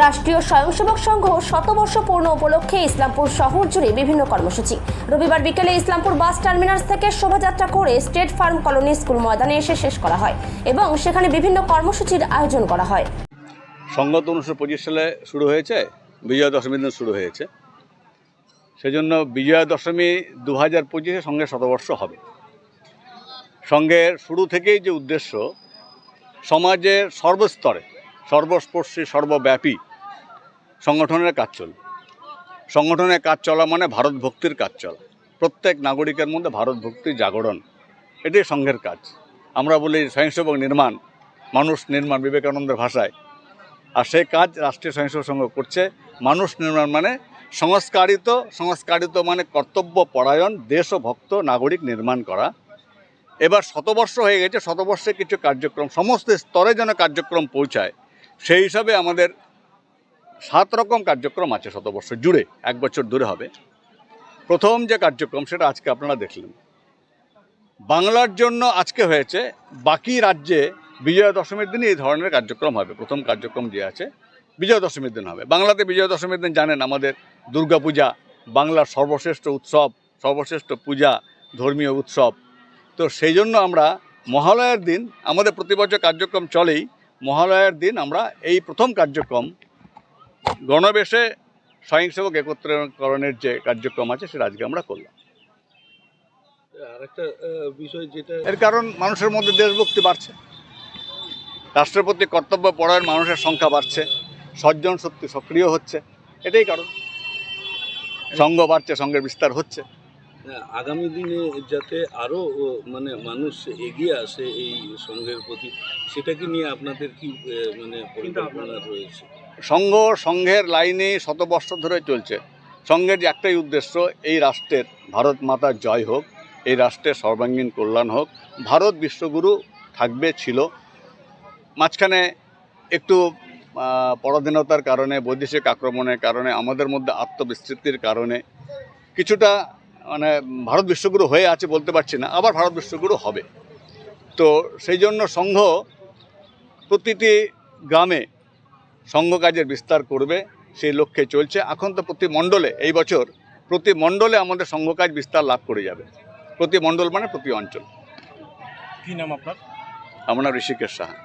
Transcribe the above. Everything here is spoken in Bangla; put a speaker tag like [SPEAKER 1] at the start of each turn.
[SPEAKER 1] রাষ্ট্রীয় স্বয়ংসেবক সংঘ শতবর্ষ পূর্ণ উপলক্ষে ইসলামপুর শহর জুড়ে বিভিন্ন কর্মসূচি। রবিবার বিকেলে ইসলামপুর বাস টার্মিনাস থেকে শোভাযাত্রা করে স্টেট ফার্ম কলোনি স্কুল ময়দানে এসে শেষ করা হয় এবং সেখানে বিভিন্ন কর্মসূচির আয়োজন করা হয়।
[SPEAKER 2] সংগত উনিশশো পঁচিশ সালে শুরু হয়েছে, বিজয়া দশমীর দিন শুরু হয়েছে। সেজন্য বিজয়া দশমী দু হাজার পঁচিশে সঙ্গে শতবর্ষ হবে। সঙ্গের শুরু থেকেই যে উদ্দেশ্য, সমাজের সর্বস্তরে সর্বস্পর্শী, সর্বব্যাপী সংগঠনের কাজ চলবে সংগঠনের কাজ চলা মানে ভারত ভক্তির কাজ চলা। প্রত্যেক নাগরিকের মধ্যে ভারত ভক্তি জাগরণ, এটাই সংঘের কাজ। আমরা বলি স্বয়ংসেবক নির্মাণ, মানুষ নির্মাণ বিবেকানন্দের ভাষায়। আর সেই কাজ রাষ্ট্রীয় স্বয়ংসেবক সংঘ করছে। মানুষ নির্মাণ মানে সংস্কারিত সংস্কারিত মানে কর্তব্য পরায়ণ, দেশ ও ভক্ত, নাগরিক নির্মাণ করা। এবার শতবর্ষ হয়ে গেছে, শতবর্ষে কিছু কার্যক্রম, সমস্ত স্তরে যেন কার্যক্রম পৌঁছায়। সেই হিসাবে আমাদের সাত রকম কার্যক্রম আছে শতবর্ষ জুড়ে, এক বছর দূরে হবে। প্রথম যে কার্যক্রম সেটা আজকে আপনারা দেখলেন। বাংলার জন্য আজকে হয়েছে, বাকি রাজ্যে বিজয়া দশমীর দিন এই ধরনের কার্যক্রম হবে, প্রথম কার্যক্রম যে আছে বিজয়া দশমীর দিন হবে। বাংলাতে বিজয়া দশমীর দিন জানেন, আমাদের দুর্গাপূজা, বাংলার সর্বশ্রেষ্ঠ উৎসব, সর্বশ্রেষ্ঠ পূজা, ধর্মীয় উৎসব। তো সেই জন্য আমরা মহালয়ার দিন, আমাদের প্রতি বছর কার্যক্রম চলেই মহালয়ার দিন আমরা এই প্রথম কার্যক্রম গণবেশে স্বয়ংসেবক একত্রীকরণের যে কার্যক্রম আছে সেটা আজকে আমরা করলাম।
[SPEAKER 3] বিষয় যেটা
[SPEAKER 2] এর কারণ মানুষের মধ্যে দেশভক্তি বাড়ছে। রাষ্ট্রের প্রতি কর্তব্য পরায়ণ মানুষের সংখ্যা বাড়ছে। সজ্জন শক্তি সক্রিয় হচ্ছে। এটাই কারণ। সঙ্গ বাড়ছে সঙ্গের বিস্তার হচ্ছে।
[SPEAKER 3] আগামী দিনে যাতে আরও মানে মানুষ এগিয়ে আসে এই সংঘের প্রতি সেটাকে নিয়ে আপনাদের কি মানে পরিকল্পনা রয়েছে?
[SPEAKER 2] সংঘ সংঘের লাইনে শত বৎসর ধরে চলছে। সংঘের যে একটাই উদ্দেশ্য এই রাষ্ট্রের ভারত মাতার জয় হোক এই রাষ্ট্রের সর্বাঙ্গীন কল্যাণ হোক ভারত বিশ্বগুরু থাকবে ছিল। মাঝখানে একটু পরাধীনতার কারণে বৈদেশিক আক্রমণের কারণে আমাদের মধ্যে আত্মবিস্তৃতির কারণে কিছুটা মানে ভারত বিশ্বগুরু হয়ে আছে বলতে পারছি না আবার ভারত বিশ্বগুরু হবে। তো সেই জন্য সংঘ প্রতিটি গ্রামে সংঘ কাজের বিস্তার করবে সেই লক্ষ্যে চলছে। এখন তো প্রতি মণ্ডলে এই বছর প্রতি মণ্ডলে আমাদের সংঘ কাজ বিস্তার লাভ করে যাবে। প্রতি মণ্ডল মানে প্রতি অঞ্চল।
[SPEAKER 4] কি নাম আপনার?
[SPEAKER 2] আমরা ঋষিকেশ সাহা।